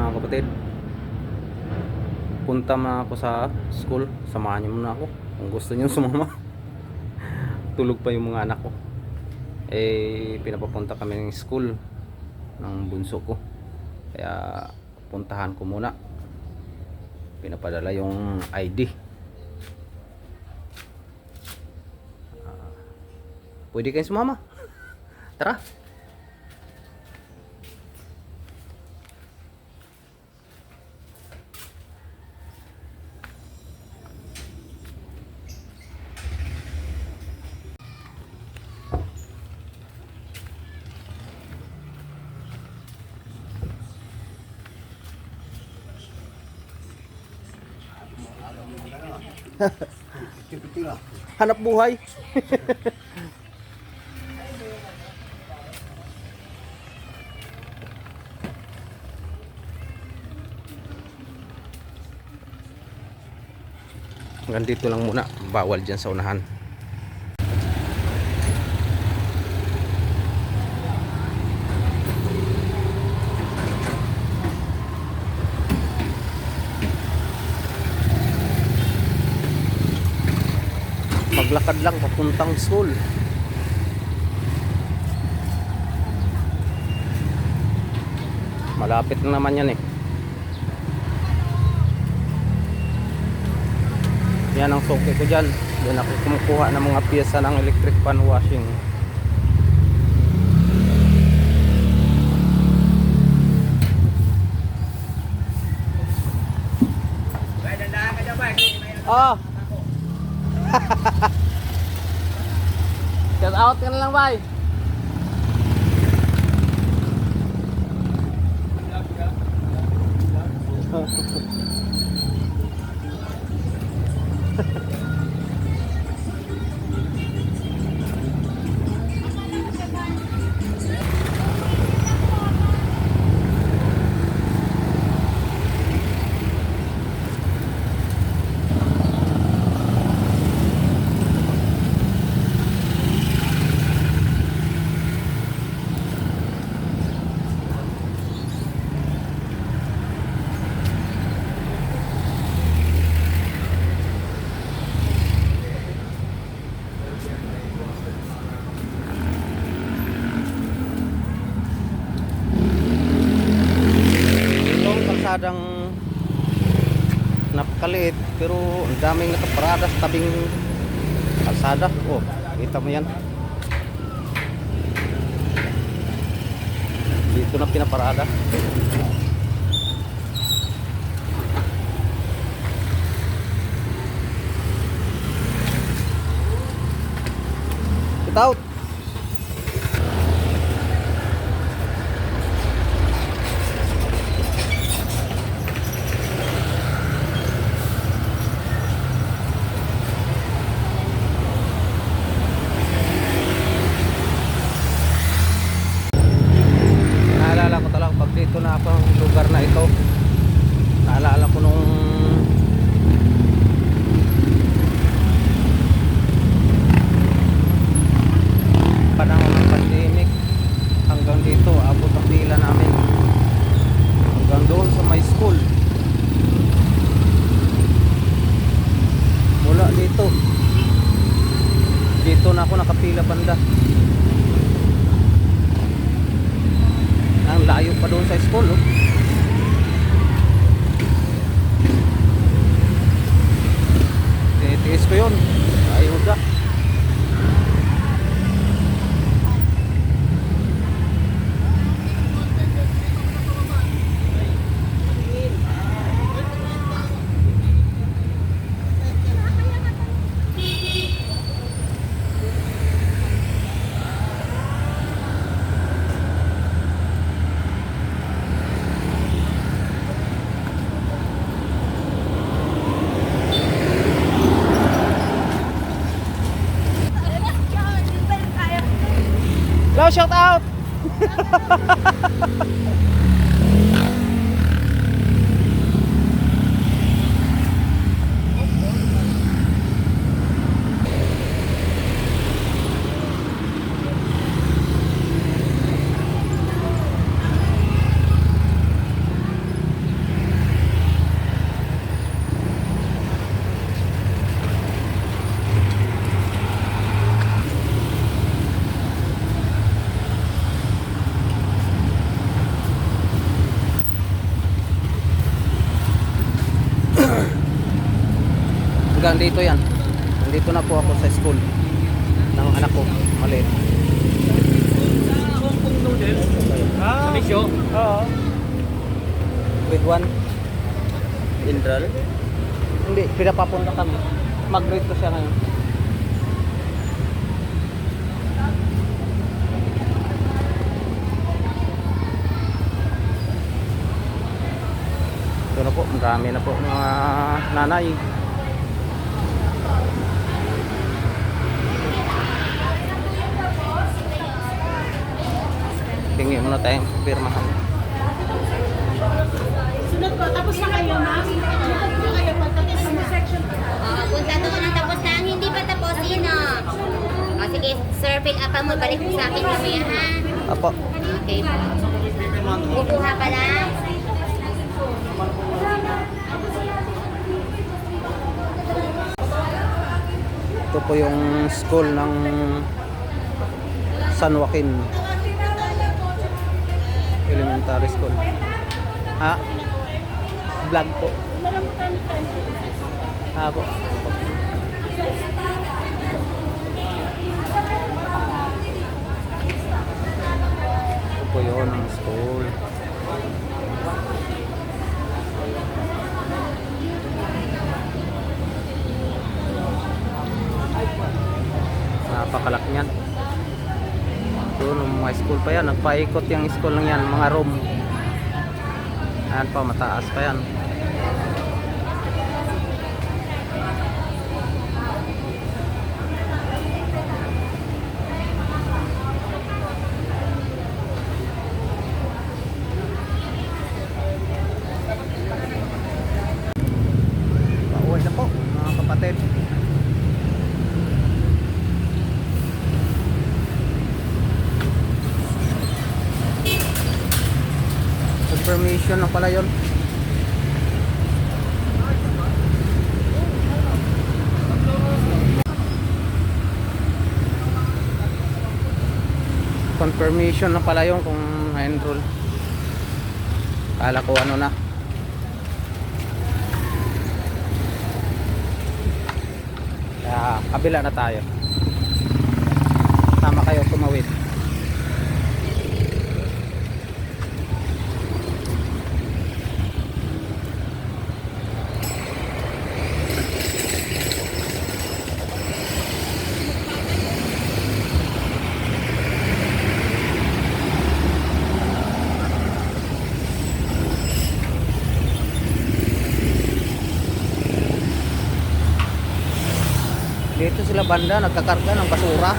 mga kapatid. Punta na ako sa school samahan niyo muna ako. Kung gusto niyo sumama tulog pa yung mga anak ko. Eh pinapapunta kami ng school ng bunso ko. Kaya puntahan ko muna. Pinapadala yung ID Ah, pwede kayong sumama. Tara hanap buhay. Hanggang dito lang muna. Bawal dyan sa unahan maglakad lang papuntang school malapit na naman yan eh. Yan ang suki ko dyan. Doon ako kumukuha ng mga piyesa ng electric pan washing. Oh. Out ka na lang, bay. Kalsadang napakaliit pero ang daming nakaparada sa tabing kalsada. Oh, kita mo yan. Dito na pinaparada. Get out! Naalala ko talaga pag dito na ako ng lugar na ito. Naalala ko nung panahon ng pandemic hanggang dito abot ang pila namin hanggang doon sa my school mula dito dito na ako nakapila banda ang layo pa doon sa school oh. titiis ko yun shout out! Hanggang dito yan. Nandito na po ako sa school ng anak ko. Maliit. Hong Kong noodles. Ah. Sa Misyo? Oo. Grade 1. Indral? Hindi, pinapapunta kami. Mag-grade ko siya ngayon. Ito na po, marami na po mga nanay. Tingin muna tayong pirmahan. Sunod po, tapos na kayo, ma'am? Sunod na kayo, pagkatapos na. section po. Oh, punta doon tapos na. Hindi pa tapos yun, oh. Oh, sige, sir, fill up mo. Balik sa akin mamaya, ha? Apo, Okay. Kukuha ka lang. ito po yung school ng San Joaquin Elementary School. Ha? Vlog po. Ha po. Ito po yun ang school. Mga school pa yan. Nagpaikot yung school lang yan. Mga room. Ayan pa, mataas pa yan. Pauwi na po, mga kapatid. Confirmation na pala yun. Confirmation na pala yun kung na-enroll. Kala ko ano na. Kaya kabila na tayo. Tama kayo tumawid. Dito sila banda nagkakarga ng basura.